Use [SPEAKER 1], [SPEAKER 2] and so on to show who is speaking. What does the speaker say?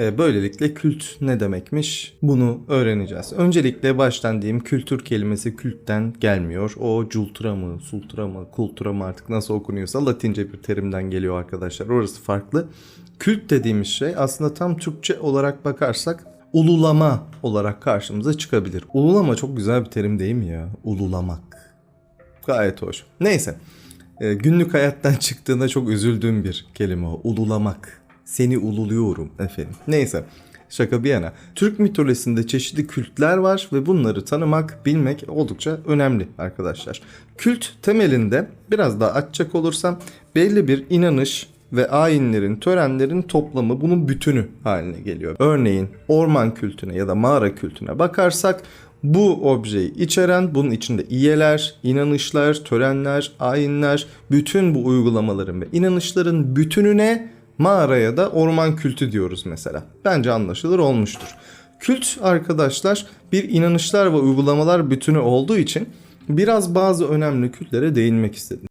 [SPEAKER 1] E, Böylelikle kült ne demekmiş bunu öğreneceğiz. Öncelikle baştan diyeyim kültür kelimesi kültten gelmiyor. O cultura mı, sultura mı, kultura mı artık nasıl okunuyorsa latince bir terimden geliyor arkadaşlar. Orası farklı. Kült dediğimiz şey aslında tam Türkçe olarak bakarsak ululama olarak karşımıza çıkabilir. Ululama çok güzel bir terim değil mi ya? Ululamak. Gayet hoş. Neyse. E, günlük hayattan çıktığında çok üzüldüğüm bir kelime o. Ululamak. Seni ululuyorum efendim. Neyse. Şaka bir yana. Türk mitolojisinde çeşitli kültler var ve bunları tanımak, bilmek oldukça önemli arkadaşlar. Kült temelinde biraz daha açacak olursam belli bir inanış ve ayinlerin, törenlerin toplamı bunun bütünü haline geliyor. Örneğin orman kültüne ya da mağara kültüne bakarsak bu objeyi içeren bunun içinde iyeler, inanışlar, törenler, ayinler, bütün bu uygulamaların ve inanışların bütününe mağaraya da orman kültü diyoruz mesela. Bence anlaşılır olmuştur. Kült arkadaşlar bir inanışlar ve uygulamalar bütünü olduğu için biraz bazı önemli kültlere değinmek istedim.